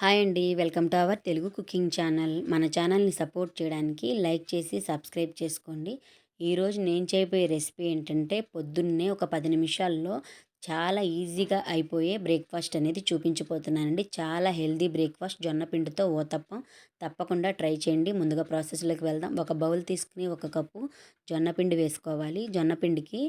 Hi అండి. Welcome to our Telugu cooking channel. మన ఛానల్ని సపోర్ట్ చేయడానికి లైక్ చేసి సబ్స్క్రైబ్ చేసుకోండి. ఈరోజు నేను చేయబోయే రెసిపీ ఏంటంటే పొద్దున్నే ఒక పది నిమిషాల్లో చాలా ఈజీగా అయిపోయే బ్రేక్ఫాస్ట్ అనేది చూపించిపోతున్నానండి చాలా హెల్దీ బ్రేక్ఫాస్ట్. జొన్న పిండితో ఓతప్పం తప్పకుండా ట్రై చేయండి. ముందుగా ప్రాసెస్లోకి వెళ్దాం. ఒక బౌల్ తీసుకుని ఒక కప్పు జొన్న పిండి వేసుకోవాలి. జొన్న పిండికి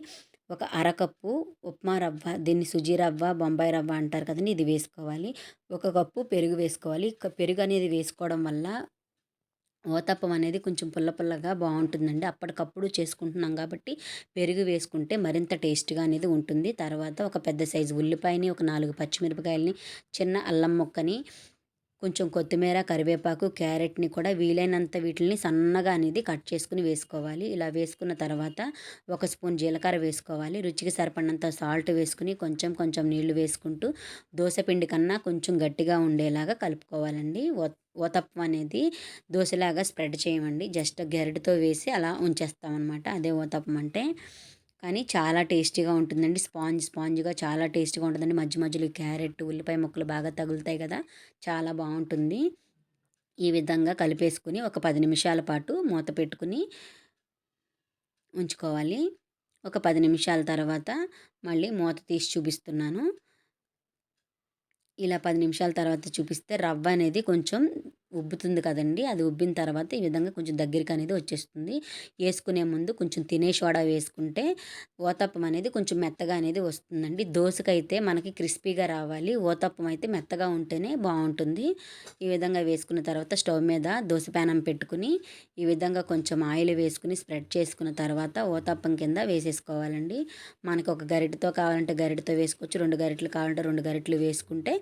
ఒక అరకప్పు ఉప్మా రవ్వ దీన్ని సుజీ రవ్వ బొంబాయి రవ్వ అంటారు కదండి ఇది వేసుకోవాలి. ఒక కప్పు పెరుగు వేసుకోవాలి. పెరుగు అనేది వేసుకోవడం వల్ల ఓతప్పం అనేది కొంచెం పుల్ల పుల్లగా బాగుంటుందండి. అప్పటికప్పుడు చేసుకుంటున్నాం కాబట్టి పెరుగు వేసుకుంటే మరింత టేస్ట్గా అనేది ఉంటుంది. తర్వాత ఒక పెద్ద సైజు ఉల్లిపాయని ఒక నాలుగు పచ్చిమిరపకాయలని చిన్న అల్లం ముక్కని కొంచెం కొత్తిమీర కరివేపాకు క్యారెట్ని కూడా వీలైనంత వీటిని సన్నగా అనేది కట్ చేసుకుని వేసుకోవాలి. ఇలా వేసుకున్న తర్వాత ఒక స్పూన్ జీలకర్ర వేసుకోవాలి. రుచికి సరిపడినంత సాల్ట్ వేసుకుని కొంచెం కొంచెం నీళ్ళు వేసుకుంటూ దోశపిండి కన్నా కొంచెం గట్టిగా ఉండేలాగా కలుపుకోవాలండి. ఓతప్పం అనేది దోశలాగా స్ప్రెడ్ చేయమండి. జస్ట్ గెరటితో వేసి అలా ఉంచేస్తామన్నమాట. అదే ఓతప్పం అంటే కానీ చాలా టేస్టీగా ఉంటుందండి. స్పాంజ్ స్పాంజ్గా చాలా టేస్టీగా ఉంటుందండి. మధ్య మధ్యలో క్యారెట్ ఉల్లిపాయ ముక్కలు బాగా తగులుతాయి కదా! చాలా బాగుంటుంది. ఈ విధంగా కలిపేసుకుని ఒక పది నిమిషాల పాటు మూత పెట్టుకుని ఉంచుకోవాలి. ఒక పది నిమిషాల తర్వాత మళ్ళీ మూత తీసి చూపిస్తున్నాను. ఇలా పది నిమిషాల తర్వాత చూపిస్తే రవ్వ అనేది కొంచెం ఉబ్బుతుంది కదండి. అది ఉబ్బిన తర్వాత ఈ విధంగా కొంచెం దగ్గరికి అనేది వచ్చేస్తుంది. వేసుకునే ముందు కొంచెం తినే సోడా వేసుకుంటే ఓతప్పం అనేది కొంచెం మెత్తగా అనేది వస్తుందండి. దోశకైతే మనకి క్రిస్పీగా రావాలి. ఓతప్పం అయితే మెత్తగా ఉంటేనే బాగుంటుంది. ఈ విధంగా వేసుకున్న తర్వాత స్టవ్ మీద దోశ ప్యానం పెట్టుకుని ఈ విధంగా కొంచెం ఆయిల్ వేసుకుని స్ప్రెడ్ చేసుకున్న తర్వాత ఓతప్పం కింద వేసేసుకోవాలండి. మనకు ఒక గరిటతో కావాలంటే గరిటతో వేసుకోవచ్చు. రెండు గరిటలు కావాలంటే రెండు గరిటలు వేసుకుంటే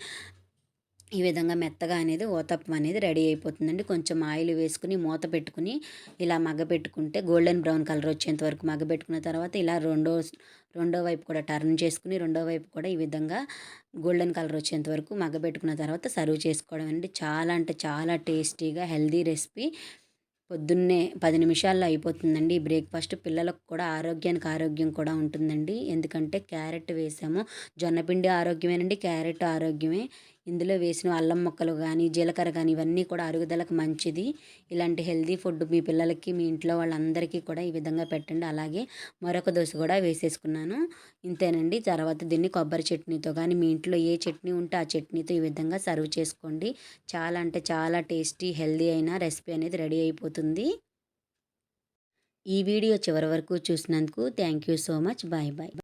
ఈ విధంగా మెత్తగా అనేది ఓతప్పం అనేది రెడీ అయిపోతుందండి. కొంచెం ఆయిల్ వేసుకుని మూత పెట్టుకుని ఇలా మగ్గబెట్టుకుంటే గోల్డెన్ బ్రౌన్ కలర్ వచ్చేంత వరకు మగ్గబెట్టుకున్న తర్వాత ఇలా రెండో రెండో వైపు కూడా టర్న్ చేసుకుని రెండో వైపు కూడా ఈ విధంగా గోల్డెన్ కలర్ వచ్చేంత వరకు మగ్గబెట్టుకున్న తర్వాత సర్వ్ చేసుకోవడం అండి. చాలా అంటే చాలా టేస్టీగా హెల్దీ రెసిపీ. పొద్దున్నే పది నిమిషాల్లో అయిపోతుందండి ఈ బ్రేక్ఫాస్ట్. పిల్లలకు కూడా ఆరోగ్యానికి ఆరోగ్యం కూడా ఉంటుందండి. ఎందుకంటే క్యారెట్ వేసాము. జొన్నపిండి ఆరోగ్యమేనండి. క్యారెట్ ఆరోగ్యమే. ఇందులో వేసిన అల్లం ముక్కలు కానీ జీలకర్ర కానీ ఇవన్నీ కూడా అరుగుదలకు మంచిది. ఇలాంటి హెల్దీ ఫుడ్ మీ పిల్లలకి మీ ఇంట్లో వాళ్ళందరికీ కూడా ఈ విధంగా పెట్టండి. అలాగే మరొక దోశ కూడా వేసేసుకున్నాను. ఇంతేనండి. తర్వాత దీన్ని కొబ్బరి చట్నీతో కానీ మీ ఇంట్లో ఏ చట్నీ ఉంటే ఆ చట్నీతో ఈ విధంగా సర్వ్ చేసుకోండి. చాలా అంటే చాలా టేస్టీ హెల్దీ అయిన రెసిపీ అనేది రెడీ అయిపోతుంది. ఈ వీడియో చివరి వరకు చూసినందుకు thank you so much. Bye bye.